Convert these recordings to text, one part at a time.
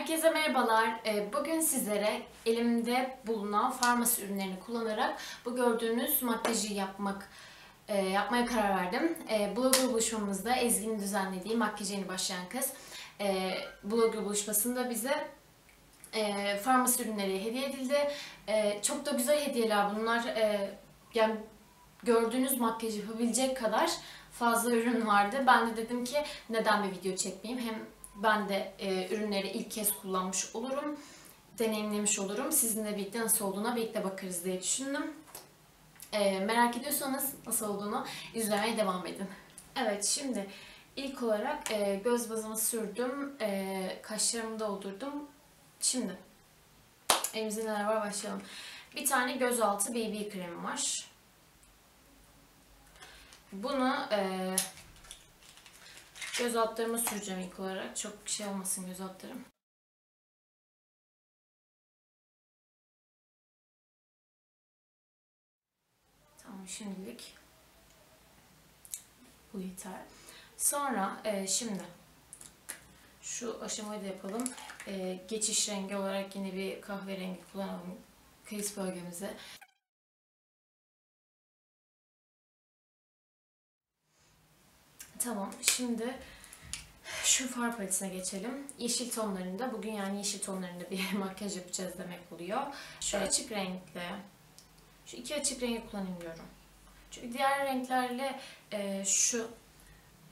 Herkese merhabalar. Ee, Bugün sizlere elimde bulunan farmasi ürünlerini kullanarak bu gördüğünüz makyajı yapmak e, yapmaya karar verdim. E, Blogger buluşmamızda Ezgi'nin düzenlediği makyaj yeni başlayan kız e, blogger buluşmasında bize e, farmasi ürünleri hediye edildi. Çok da güzel hediyeler bunlar. Yani gördüğünüz makyaj yapabilecek kadar fazla ürün vardı. Ben de dedim ki neden bir video çekmeyeyim. Hem ben de e, ürünleri ilk kez kullanmış olurum. Deneyimlemiş olurum. Sizinle birlikte nasıl olduğuna birlikte bakarız diye düşündüm. E, merak ediyorsanız nasıl olduğunu izlemeye devam edin. Evet şimdi ilk olarak e, göz bazımı sürdüm. E, kaşlarımı doldurdum. Şimdi elimizde neler var başlayalım. Bir tane gözaltı BB kremi var. Bunu e, göz altlarıma süreceğim ilk olarak. Çok şey olmasın göz altlarım. Tamam şimdilik bu yeter. Sonra e, şimdi şu aşamayı da yapalım. E, geçiş rengi olarak yine bir kahverengi kullanalım kriz bölgemize. Tamam, şimdi şu far paletine geçelim. Yeşil tonlarında, bugün yani yeşil tonlarında bir makyaj yapacağız demek oluyor. Şu açık renkli, şu iki açık rengi kullanayım diyorum. Çünkü diğer renklerle e, şu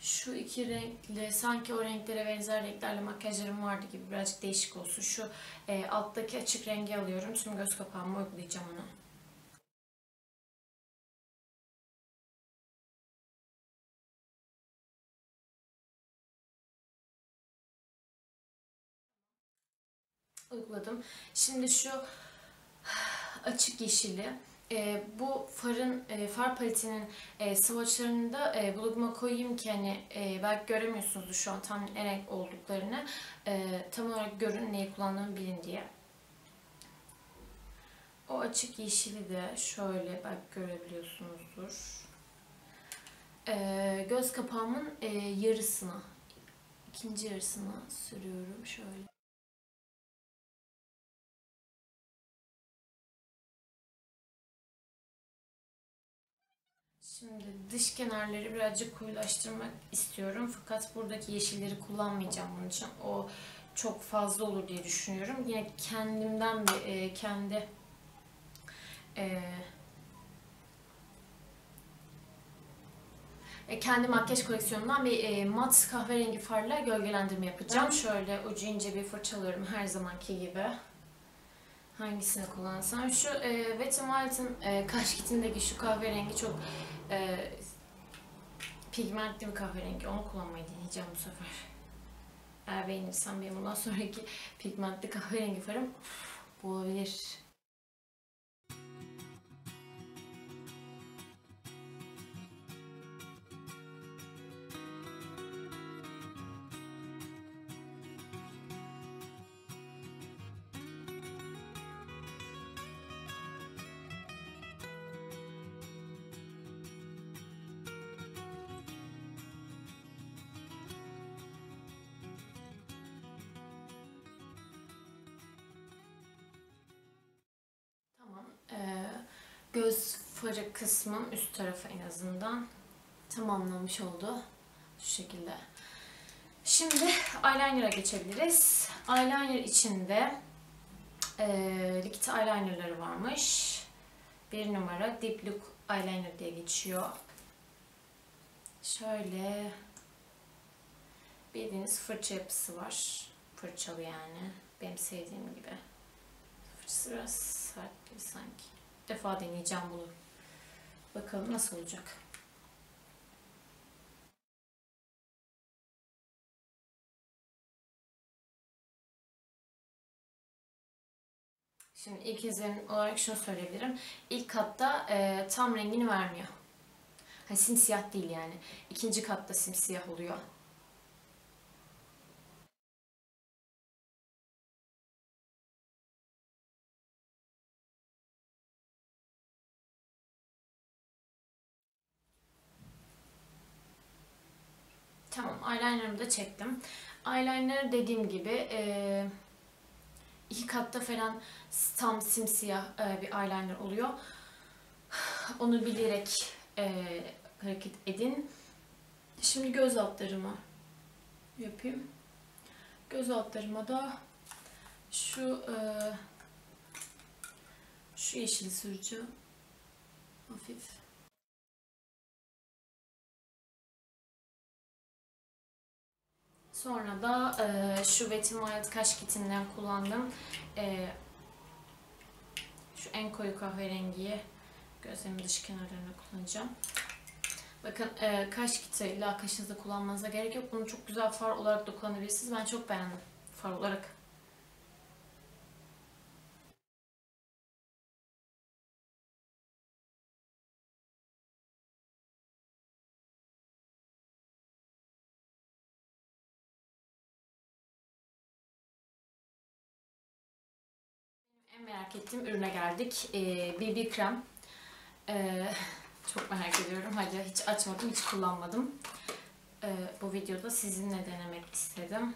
şu iki renkli, sanki o renklere benzer renklerle makyajlarım vardı gibi birazcık değişik olsun. Şu e, alttaki açık rengi alıyorum. Tüm göz kapağıma uygulayacağım onu. Uyguladım. Şimdi şu açık yeşili e, bu farın e, far paletinin e, swatchlarını da e, bloguma koyayım ki hani e, belki göremiyorsunuz şu an tam ne renk olduklarını e, tam olarak görün neyi kullandığımı bilin diye. O açık yeşili de şöyle belki görebiliyorsunuzdur. E, göz kapağımın e, yarısına, ikinci yarısına sürüyorum şöyle. Şimdi dış kenarları birazcık koyulaştırmak istiyorum. Fakat buradaki yeşilleri kullanmayacağım bunun için. O çok fazla olur diye düşünüyorum. Yine kendimden bir e, kendi e, e, kendi makyaj koleksiyonumdan bir e, mat kahverengi farla gölgelendirme yapacağım. Şöyle ucu ince bir fırçalıyorum her zamanki gibi. Hangisini kullansam? Şu e, Wet n Wild'ın e, kaş kitindeki şu kahverengi çok e, pigmentli bir kahverengi. Onu kullanmayı deneyeceğim bu sefer. Eğer beğenirsem benim bundan sonraki pigmentli kahverengi farım bu olabilir. Farı kısmım üst tarafı en azından tamamlamış oldu. Şu şekilde. Şimdi eyeliner'a geçebiliriz. Eyeliner içinde e, likit eyelinerları varmış. Bir numara Deep Look Eyeliner diye geçiyor. Şöyle bildiğiniz fırça yapısı var. Fırçalı yani. Benim sevdiğim gibi. Fırçası biraz sert gibi sanki. Bir defa deneyeceğim bunu. Bakalım nasıl olacak. Şimdi ilk izlenim olarak şunu söyleyebilirim. İlk katta e, tam rengini vermiyor. Hani simsiyah değil yani. İkinci katta simsiyah oluyor. Tamam eyelinerımı da çektim. Eyeliner dediğim gibi e, iki katta falan tam simsiyah e, bir eyeliner oluyor. Onu bilerek e, hareket edin. Şimdi göz altlarımı yapayım. Göz altlarıma da şu e, şu yeşili süreceğim. Hafif. Sonra da e, şu Wet n Wild kaş kitinden kullandım. E, şu en koyu kahverengiyi gözlerimin dış kenarlarına kullanacağım. Bakın e, kaş kiti illa kaşınızda kullanmanıza gerek yok. Bunu çok güzel far olarak da kullanabilirsiniz. Ben çok beğendim far olarak. Merak ettiğim ürüne geldik. Ee, BB krem. Ee, çok merak ediyorum. Hala hiç açmadım, hiç kullanmadım. Ee, bu videoda sizinle denemek istedim.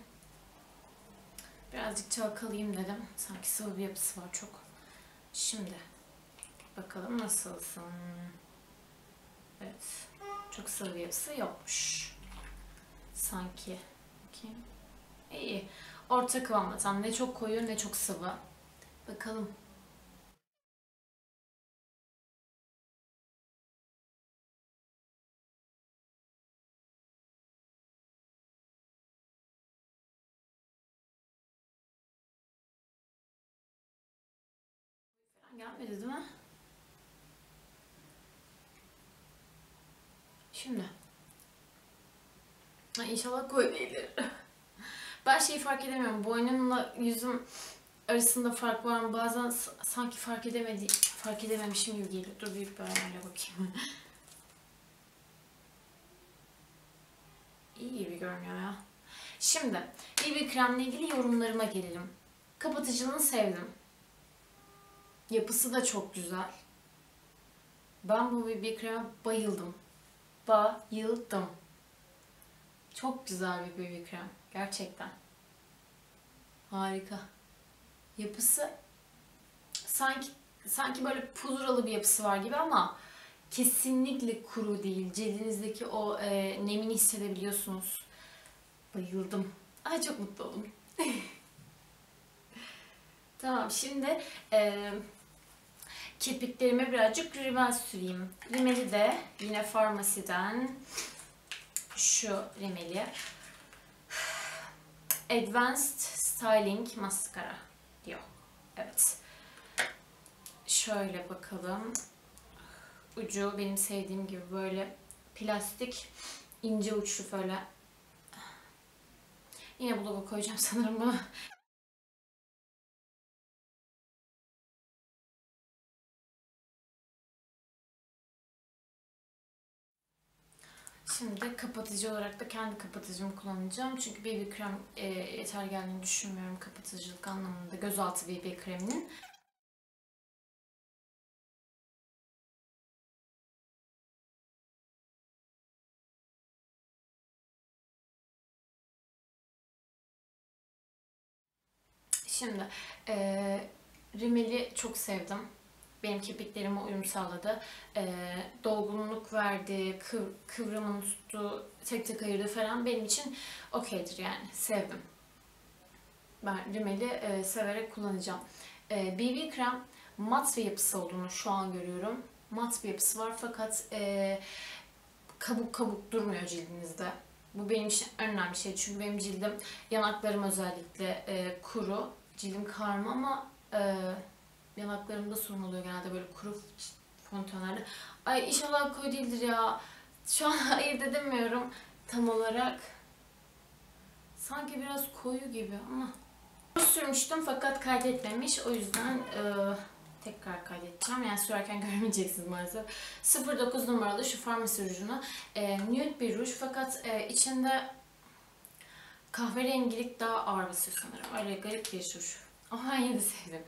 Birazcık çalkalayayım dedim. Sanki sıvı bir yapısı var çok. Şimdi bakalım nasılsın. Evet. Çok sıvı bir yapısı yokmuş. Sanki. Bakayım. İyi. Orta kıvamda tam. Ne çok koyu ne çok sıvı. Bakalım. Gelmedi değil mi? Şimdi. Ha, inşallah koyu değildir. Ben şeyi fark edemiyorum. Boynumla yüzüm arasında fark var mı? Bazen sanki fark edemedi, fark edememişim gibi geliyor. Dur büyük bir ayarla bakayım. İyi gibi görünüyor ya. Şimdi BB kremle ilgili yorumlarıma gelelim. Kapatıcılığını sevdim. Yapısı da çok güzel. Ben bu BB kreme bayıldım. Bayıldım. Çok güzel bir BB krem. Gerçekten. Harika. Yapısı sanki sanki böyle pudralı bir yapısı var gibi ama kesinlikle kuru değil. Cildinizdeki o e, nemini hissedebiliyorsunuz. Bayıldım. Ay çok mutlu oldum. tamam şimdi e, kirpiklerime birazcık rimel süreyim. Rimeli de yine farmasiden şu rimeli Advanced Styling Mascara diyor. Evet. Şöyle bakalım. Ucu benim sevdiğim gibi böyle plastik ince uçlu böyle. Yine bu logo koyacağım sanırım bunu. Şimdi kapatıcı olarak da kendi kapatıcımı kullanacağım. Çünkü BB krem e, yeter geldiğini düşünmüyorum kapatıcılık anlamında. Gözaltı BB kreminin. Şimdi e, rimeli çok sevdim. Benim kirpiklerime uyum sağladı. E, dolgunluk verdi, kıv, kıvrımını tuttu, tek tek ayırdı falan benim için okeydir yani. Sevdim. Ben rimeli e, severek kullanacağım. E, BB krem mat bir yapısı olduğunu şu an görüyorum. Mat bir yapısı var fakat e, kabuk kabuk durmuyor cildinizde. Bu benim için önemli şey çünkü benim cildim yanaklarım özellikle e, kuru cildim karma ama e, yanaklarımda sorun oluyor genelde böyle kuru fontanlarda. Ay inşallah koyu değildir ya. Şu an ayırt edemiyorum tam olarak. Sanki biraz koyu gibi ama sürmüştüm fakat kaydetmemiş. O yüzden e, tekrar kaydedeceğim. Yani sürerken görmeyeceksiniz maalesef. 09 numaralı şu farmasi rujunu. E, nude bir ruj fakat e, içinde kahverengilik daha ağır basıyor sanırım. Öyle garip bir ruj. Ama yine de sevdim.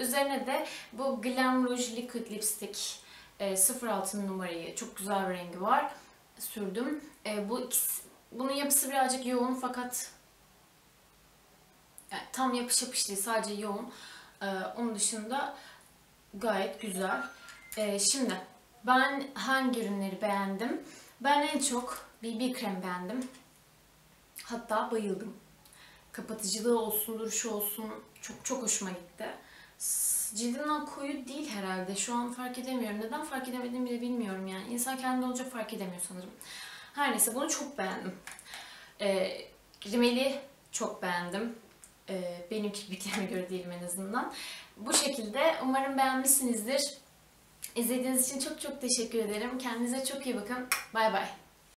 Üzerine de bu Glam Rouge Liquid Lipstick e, 06 numarayı çok güzel bir rengi var. Sürdüm. E, bu ikisi, bunun yapısı birazcık yoğun fakat Yani tam yapış yapış değil sadece yoğun. Onun dışında gayet güzel. Şimdi ben hangi ürünleri beğendim? Ben en çok BB krem beğendim. Hatta bayıldım. Kapatıcılığı olsun, duruşu olsun çok çok hoşuma gitti. S- Cildinden koyu değil herhalde. Şu an fark edemiyorum. Neden fark edemediğimi bile bilmiyorum yani. İnsan kendi olunca fark edemiyor sanırım. Her neyse bunu çok beğendim. Ee, rimeli çok beğendim. Ee, benim kirpiklerime göre değilim en azından. Bu şekilde umarım beğenmişsinizdir. İzlediğiniz için çok çok teşekkür ederim. Kendinize çok iyi bakın. Bay bay.